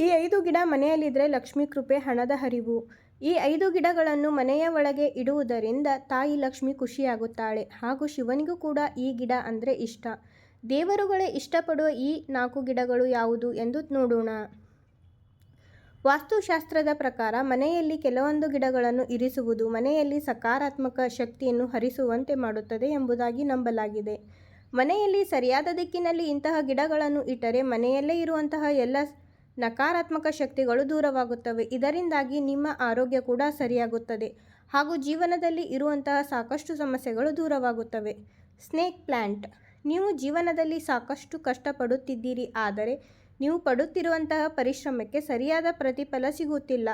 ಈ ಐದು ಗಿಡ ಮನೆಯಲ್ಲಿದ್ದರೆ ಲಕ್ಷ್ಮೀ ಕೃಪೆ ಹಣದ ಹರಿವು. ಈ ಐದು ಗಿಡಗಳನ್ನು ಮನೆಯ ಒಳಗೆ ಇಡುವುದರಿಂದ ತಾಯಿ ಲಕ್ಷ್ಮಿ ಖುಷಿಯಾಗುತ್ತಾಳೆ. ಹಾಗೂ ಶಿವನಿಗೂ ಕೂಡ ಈ ಗಿಡ ಅಂದರೆ ಇಷ್ಟ. ದೇವರುಗಳೇ ಇಷ್ಟಪಡುವ ಈ ನಾಲ್ಕು ಗಿಡಗಳು ಯಾವುದು ಎಂದು ನೋಡೋಣ. ವಾಸ್ತುಶಾಸ್ತ್ರದ ಪ್ರಕಾರ ಮನೆಯಲ್ಲಿ ಕೆಲವೊಂದು ಗಿಡಗಳನ್ನು ಇರಿಸುವುದು ಮನೆಯಲ್ಲಿ ಸಕಾರಾತ್ಮಕ ಶಕ್ತಿಯನ್ನು ಹರಿಸುವಂತೆ ಮಾಡುತ್ತದೆ ಎಂಬುದಾಗಿ ನಂಬಲಾಗಿದೆ. ಮನೆಯಲ್ಲಿ ಸರಿಯಾದ ದಿಕ್ಕಿನಲ್ಲಿ ಇಂತಹ ಗಿಡಗಳನ್ನು ಇಟ್ಟರೆ ಮನೆಯಲ್ಲೇ ಇರುವಂತಹ ಎಲ್ಲ ನಕಾರಾತ್ಮಕ ಶಕ್ತಿಗಳು ದೂರವಾಗುತ್ತವೆ. ಇದರಿಂದಾಗಿ ನಿಮ್ಮ ಆರೋಗ್ಯ ಕೂಡ ಸರಿಯಾಗುತ್ತದೆ. ಹಾಗೂ ಜೀವನದಲ್ಲಿ ಇರುವಂತಹ ಸಾಕಷ್ಟು ಸಮಸ್ಯೆಗಳು ದೂರವಾಗುತ್ತವೆ. ಸ್ನೇಕ್ ಪ್ಲ್ಯಾಂಟ್ ನೀವು ಜೀವನದಲ್ಲಿ ಸಾಕಷ್ಟು ಕಷ್ಟಪಡುತ್ತಿದ್ದೀರಿ. ಆದರೆ ನೀವು ಪಡುತ್ತಿರುವಂತಹ ಪರಿಶ್ರಮಕ್ಕೆ ಸರಿಯಾದ ಪ್ರತಿಫಲ ಸಿಗುತ್ತಿಲ್ಲ.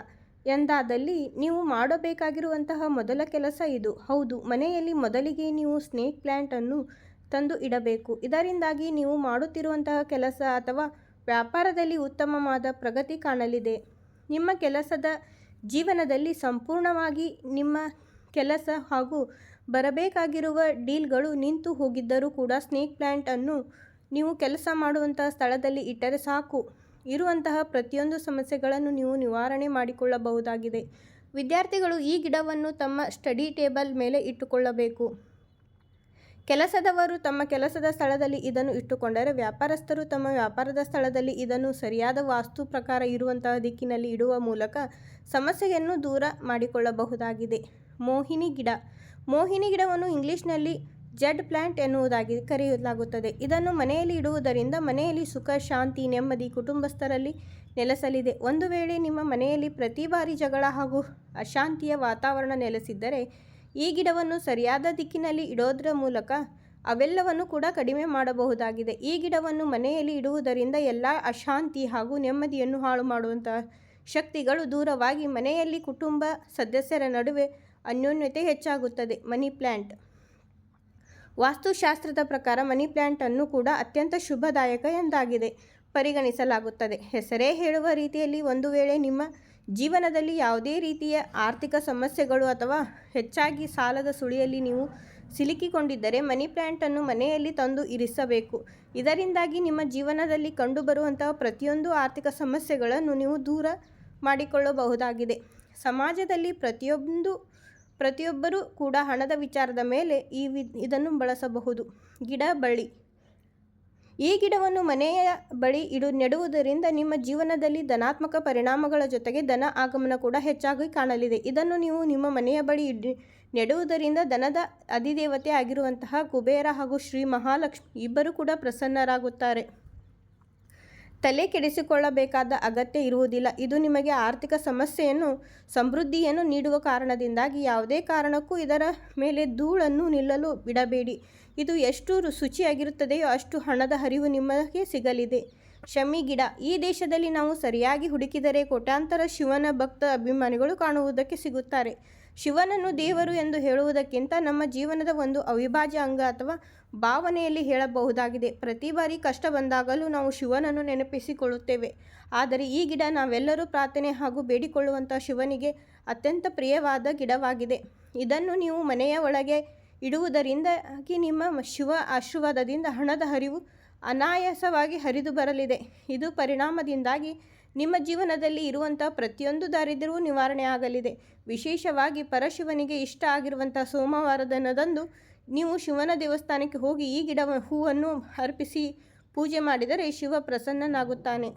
ಎಂದಾದಲ್ಲಿ ನೀವು ಮಾಡಬೇಕಾಗಿರುವಂತಹ ಮೊದಲ ಕೆಲಸ ಇದು. ಹೌದು, ಮನೆಯಲ್ಲಿ ಮೊದಲಿಗೆ ನೀವು ಸ್ನೇಕ್ ಪ್ಲ್ಯಾಂಟನ್ನು ತಂದು ಇಡಬೇಕು. ಇದರಿಂದಾಗಿ ನೀವು ಮಾಡುತ್ತಿರುವಂತಹ ಕೆಲಸ ಅಥವಾ ವ್ಯಾಪಾರದಲ್ಲಿ ಉತ್ತಮವಾದ ಪ್ರಗತಿ ಕಾಣಲಿದೆ. ನಿಮ್ಮ ಕೆಲಸದ ಜೀವನದಲ್ಲಿ ಸಂಪೂರ್ಣವಾಗಿ ನಿಮ್ಮ ಕೆಲಸ ಹಾಗೂ ಬರಬೇಕಾಗಿರುವ ಡೀಲ್ಗಳು ನಿಂತು ಹೋಗಿದ್ದರೂ ಕೂಡ ಸ್ನೇಕ್ ಪ್ಲ್ಯಾಂಟನ್ನು ನೀವು ಕೆಲಸ ಮಾಡುವಂತಹ ಸ್ಥಳದಲ್ಲಿ ಇಟ್ಟರೆ ಸಾಕು. ಇರುವಂತಹ ಪ್ರತಿಯೊಂದು ಸಮಸ್ಯೆಗಳನ್ನು ನೀವು ನಿವಾರಣೆ ಮಾಡಿಕೊಳ್ಳಬಹುದಾಗಿದೆ. ವಿದ್ಯಾರ್ಥಿಗಳು ಈ ಗಿಡವನ್ನು ತಮ್ಮ ಸ್ಟಡಿ ಟೇಬಲ್ ಮೇಲೆ ಇಟ್ಟುಕೊಳ್ಳಬೇಕು. ಕೆಲಸದವರು ತಮ್ಮ ಕೆಲಸದ ಸ್ಥಳದಲ್ಲಿ ಇದನ್ನು ಇಟ್ಟುಕೊಂಡರೆ ವ್ಯಾಪಾರಸ್ಥರು ತಮ್ಮ ವ್ಯಾಪಾರದ ಸ್ಥಳದಲ್ಲಿ ಇದನ್ನು ಸರಿಯಾದ ವಾಸ್ತು ಪ್ರಕಾರ ಇರುವಂತಹ ದಿಕ್ಕಿನಲ್ಲಿ ಇಡುವ ಮೂಲಕ ಸಮಸ್ಯೆಯನ್ನು ದೂರ ಮಾಡಿಕೊಳ್ಳಬಹುದಾಗಿದೆ. ಮೋಹಿನಿ ಗಿಡ. ಮೋಹಿನಿ ಗಿಡವನ್ನು ಇಂಗ್ಲಿಷ್ನಲ್ಲಿ ಜಡ್ ಪ್ಲ್ಯಾಂಟ್ ಎನ್ನುವುದಾಗಿ ಕರೆಯಲಾಗುತ್ತದೆ. ಇದನ್ನು ಮನೆಯಲ್ಲಿ ಇಡುವುದರಿಂದ ಮನೆಯಲ್ಲಿ ಸುಖ, ಶಾಂತಿ, ನೆಮ್ಮದಿ ಕುಟುಂಬಸ್ಥರಲ್ಲಿ ನೆಲೆಸಲಿದೆ. ಒಂದು ವೇಳೆ ನಿಮ್ಮ ಮನೆಯಲ್ಲಿ ಪ್ರತಿ ಬಾರಿ ಜಗಳ ಹಾಗೂ ಅಶಾಂತಿಯ ವಾತಾವರಣ ನೆಲೆಸಿದ್ದರೆ ಈ ಗಿಡವನ್ನು ಸರಿಯಾದ ದಿಕ್ಕಿನಲ್ಲಿ ಇಡೋದ್ರ ಮೂಲಕ ಅವೆಲ್ಲವನ್ನು ಕೂಡ ಕಡಿಮೆ ಮಾಡಬಹುದಾಗಿದೆ. ಈ ಗಿಡವನ್ನು ಮನೆಯಲ್ಲಿ ಇಡುವುದರಿಂದ ಎಲ್ಲ ಅಶಾಂತಿ ಹಾಗೂ ನೆಮ್ಮದಿಯನ್ನು ಹಾಳು ಮಾಡುವಂತಹ ಶಕ್ತಿಗಳು ದೂರವಾಗಿ ಮನೆಯಲ್ಲಿ ಕುಟುಂಬ ಸದಸ್ಯರ ನಡುವೆ ಅನ್ಯೋನ್ಯತೆ ಹೆಚ್ಚಾಗುತ್ತದೆ. ಮನಿ ಪ್ಲ್ಯಾಂಟ್ ವಾಸ್ತುಶಾಸ್ತ್ರದ ಪ್ರಕಾರ ಮನಿ ಪ್ಲ್ಯಾಂಟನ್ನು ಕೂಡ ಅತ್ಯಂತ ಶುಭದಾಯಕ ಎಂದಾಗಿದೆ. ಪರಿಗಣಿಸಲಾಗುತ್ತದೆ. ಹೆಸರೇ ಹೇಳುವ ರೀತಿಯಲ್ಲಿ ಒಂದು ವೇಳೆ ನಿಮ್ಮ ಜೀವನದಲ್ಲಿ ಯಾವುದೇ ರೀತಿಯ ಆರ್ಥಿಕ ಸಮಸ್ಯೆಗಳು ಅಥವಾ ಹೆಚ್ಚಾಗಿ ಸಾಲದ ಸುಳಿಯಲ್ಲಿ ನೀವು ಸಿಲುಕಿಕೊಂಡಿದ್ದರೆ ಮನಿ ಪ್ಲ್ಯಾಂಟನ್ನು ಮನೆಯಲ್ಲಿ ತಂದು ಇರಿಸಬೇಕು. ಇದರಿಂದಾಗಿ ನಿಮ್ಮ ಜೀವನದಲ್ಲಿ ಕಂಡುಬರುವಂತಹ ಪ್ರತಿಯೊಂದು ಆರ್ಥಿಕ ಸಮಸ್ಯೆಗಳನ್ನು ನೀವು ದೂರ ಮಾಡಿಕೊಳ್ಳಬಹುದಾಗಿದೆ. ಸಮಾಜದಲ್ಲಿ ಪ್ರತಿಯೊಂದು, ಪ್ರತಿಯೊಬ್ಬರೂ ಕೂಡ ಹಣದ ವಿಚಾರದ ಮೇಲೆ ಈ ವಿ ಇದನ್ನು ಬಳಸಬಹುದು. ಗಿಡ ಬಳ್ಳಿ. ಈ ಗಿಡವನ್ನು ಮನೆಯ ಬಳಿ ಇಡು ನೆಡುವುದರಿಂದ ನಿಮ್ಮ ಜೀವನದಲ್ಲಿ ಧನಾತ್ಮಕ ಪರಿಣಾಮಗಳ ಜೊತೆಗೆ ಧನ ಆಗಮನ ಕೂಡ ಹೆಚ್ಚಾಗಿ ಕಾಣಲಿದೆ. ಇದನ್ನು ನೀವು ನಿಮ್ಮ ಮನೆಯ ಬಳಿ ಇಡ್ ನೆಡುವುದರಿಂದ ಧನದ ಅಧಿದೇವತೆ ಆಗಿರುವಂತಹ ಕುಬೇರ ಹಾಗೂ ಶ್ರೀ ಮಹಾಲಕ್ಷ್ಮಿ ಇಬ್ಬರು ಕೂಡ ಪ್ರಸನ್ನರಾಗುತ್ತಾರೆ. ತಲೆ ಕೆಡಿಸಿಕೊಳ್ಳಬೇಕಾದ ಅಗತ್ಯ ಇರುವುದಿಲ್ಲ. ಇದು ನಿಮಗೆ ಆರ್ಥಿಕ ಸಮಸ್ಯೆಯನ್ನು, ಸಮೃದ್ಧಿಯನ್ನು ನೀಡುವ ಕಾರಣದಿಂದಾಗಿ ಯಾವುದೇ ಕಾರಣಕ್ಕೂ ಇದರ ಮೇಲೆ ಧೂಳನ್ನು ನಿಲ್ಲಲು ಬಿಡಬೇಡಿ. ಇದು ಎಷ್ಟು ಶುಚಿಯಾಗಿರುತ್ತದೆಯೋ ಅಷ್ಟು ಹಣದ ಹರಿವು ನಿಮಗೆ ಸಿಗಲಿದೆ. ಶಮಿ ಗಿಡ. ಈ ದೇಶದಲ್ಲಿ ನಾವು ಸರಿಯಾಗಿ ಹುಡುಕಿದರೆ ಕೋಟಾಂತರ ಶಿವನ ಭಕ್ತ ಅಭಿಮಾನಿಗಳು ಕಾಣುವುದಕ್ಕೆ ಸಿಗುತ್ತಾರೆ. ಶಿವನನ್ನು ದೇವರು ಎಂದು ಹೇಳುವುದಕ್ಕಿಂತ ನಮ್ಮ ಜೀವನದ ಒಂದು ಅವಿಭಾಜ್ಯ ಅಂಗ ಅಥವಾ ಭಾವನೆಯಲ್ಲಿ ಹೇಳಬಹುದಾಗಿದೆ. ಪ್ರತಿ ಬಾರಿ ಕಷ್ಟ ಬಂದಾಗಲೂ ನಾವು ಶಿವನನ್ನು ನೆನಪಿಸಿಕೊಳ್ಳುತ್ತೇವೆ. ಆದರೆ ಈ ಗಿಡ ನಾವೆಲ್ಲರೂ ಪ್ರಾರ್ಥನೆ ಹಾಗೂ ಬೇಡಿಕೊಳ್ಳುವಂಥ ಶಿವನಿಗೆ ಅತ್ಯಂತ ಪ್ರಿಯವಾದ ಗಿಡವಾಗಿದೆ. ಇದನ್ನು ನೀವು ಮನೆಯ ಒಳಗೆ ಇಡುವುದರಿಂದಾಗಿ ನಿಮ್ಮ ಶಿವ ಆಶೀರ್ವಾದದಿಂದ ಹಣದ ಹರಿವು ಅನಾಯಾಸವಾಗಿ ಹರಿದು ಬರಲಿದೆ. ಇದು ಪರಿಣಾಮದಿಂದಾಗಿ ನಿಮ್ಮ ಜೀವನದಲ್ಲಿ ಇರುವಂಥ ಪ್ರತಿಯೊಂದು ದಾರಿದ್ರ್ಯವೂ ನಿವಾರಣೆ ಆಗಲಿದೆ. ವಿಶೇಷವಾಗಿ ಪರಶಿವನಿಗೆ ಇಷ್ಟ ಆಗಿರುವಂಥ ಸೋಮವಾರದ ದಿನದಂದು ನೀವು ಶಿವನ ದೇವಸ್ಥಾನಕ್ಕೆ ಹೋಗಿ ಈ ಗಿಡ ಹೂವನ್ನು ಅರ್ಪಿಸಿ ಪೂಜೆ ಮಾಡಿದರೆ ಶಿವ ಪ್ರಸನ್ನನಾಗುತ್ತಾನೆ.